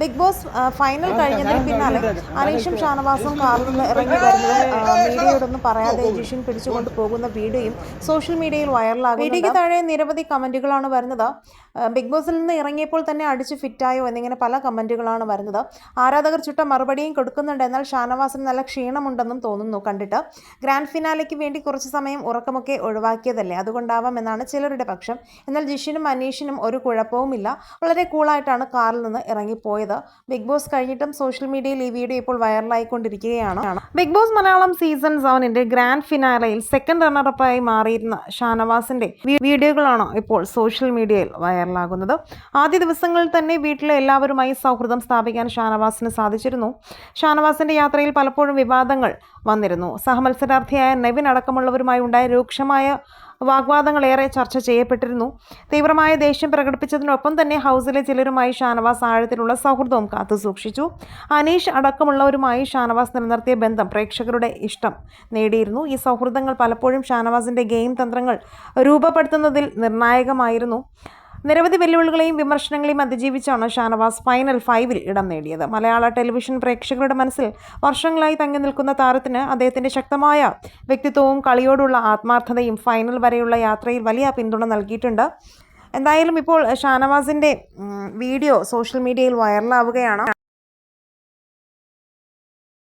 Big boss final കഴിഞ്ഞതിന് പിന്നാലെ അനീഷും ഷാനവാസും കാറിൽ നിന്ന് ഇറങ്ങി വരുന്നത് മീഡിയയോടൊന്നും പറയാതെ ജിഷിൻ പിടിച്ചുകൊണ്ട് പോകുന്ന വീഡിയോയും സോഷ്യൽ മീഡിയയിൽ വൈറലാകും വീഡിയോയ്ക്ക് താഴെ നിരവധി കമന്റുകളാണ് വരുന്നത്. ബിഗ് ബോസിൽ നിന്ന് ഇറങ്ങിയപ്പോൾ തന്നെ അടിച്ച് ഫിറ്റായോ എന്നിങ്ങനെ പല കമന്റുകളാണ് വരുന്നത്. ആരാധകർ ചുട്ട മറുപടിയും കൊടുക്കുന്നുണ്ട്. എന്നാൽ ഷാനവാസിന് നല്ല ക്ഷീണമുണ്ടെന്നും തോന്നുന്നു കണ്ടിട്ട്. ഗ്രാൻഡ് ഫിനാലയ്ക്ക് വേണ്ടി കുറച്ച് സമയം ഉറക്കമൊക്കെ ഒഴിവാക്കിയതല്ലേ? അതുകൊണ്ടാവാം എന്നാണ് ചിലരുടെ പക്ഷം. എന്നാൽ ജിഷിനും അനീഷിനും ഒരു കുഴപ്പവുമില്ല. വളരെ കൂളായിട്ടാണ് കാറിൽ നിന്ന് ഇറങ്ങിപ്പോയത്. ബിഗ് ബോസ് കഴിഞ്ഞിട്ടും സോഷ്യൽ മീഡിയയിൽ ഈ വീഡിയോ ഇപ്പോൾ വൈറലായിക്കൊണ്ടിരിക്കുകയാണ്. ബിഗ് ബോസ് മലയാളം സീസൺ സെവനിന്റെ ഗ്രാൻഡ് ഫിനാലയിൽ സെക്കൻഡ് റണ്ണറപ്പായി മാറിയിരുന്ന ഷാനവാസിന്റെ വീഡിയോകളാണ് ഇപ്പോൾ സോഷ്യൽ മീഡിയയിൽ വൈറലാകുന്നത്. ആദ്യ ദിവസങ്ങളിൽ തന്നെ വീട്ടിലെ എല്ലാവരുമായി സൗഹൃദം സ്ഥാപിക്കാൻ ഷാനവാസിന് സാധിച്ചിരുന്നു. ഷാനവാസിന്റെ യാത്രയിൽ പലപ്പോഴും വിവാദങ്ങൾ വന്നിരുന്നു. സഹമത്സരാർത്ഥിയായ നെവിൻ അടക്കമുള്ളവരുമായി ഉണ്ടായ രൂക്ഷമായ വാഗ്വാദങ്ങൾ ഏറെ ചർച്ച ചെയ്യപ്പെട്ടിരുന്നു. തീവ്രമായ ദേഷ്യം പ്രകടിപ്പിച്ചതിനൊപ്പം തന്നെ ഹൗസിലെ ചിലരുമായി ഷാനവാസ് ആഴത്തിലുള്ള സൗഹൃദവും കാത്തുസൂക്ഷിച്ചു അനീഷ് അടക്കമുള്ളവരുമായി ഷാനവാസ് നിലനിർത്തിയ ബന്ധം പ്രേക്ഷകരുടെ ഇഷ്ടം നേടിയിരുന്നു. ഈ സൗഹൃദങ്ങൾ പലപ്പോഴും ഷാനവാസിന്റെ ഗെയിം തന്ത്രങ്ങൾ രൂപപ്പെടുത്തുന്നതിൽ നിർണായകമായിരുന്നു. നിരവധി വെല്ലുവിളികളെയും വിമർശനങ്ങളെയും അതിജീവിച്ചാണ് ഷാനവാസ് ഫൈനൽ ഫൈവിൽ ഇടം നേടിയത്. മലയാള ടെലിവിഷൻ പ്രേക്ഷകരുടെ മനസ്സിൽ വർഷങ്ങളായി തങ്ങി നിൽക്കുന്ന താരത്തിന് അദ്ദേഹത്തിന്റെ ശക്തമായ വ്യക്തിത്വവും കളിയോടുള്ള ആത്മാർത്ഥതയും ഫൈനൽ വരെയുള്ള യാത്രയിൽ വലിയ പിന്തുണ നൽകിയിട്ടുണ്ട്. എന്തായാലും ഇപ്പോൾ ഷാനവാസിന്റെ വീഡിയോ സോഷ്യൽ മീഡിയയിൽ വൈറലാവുകയാണ്.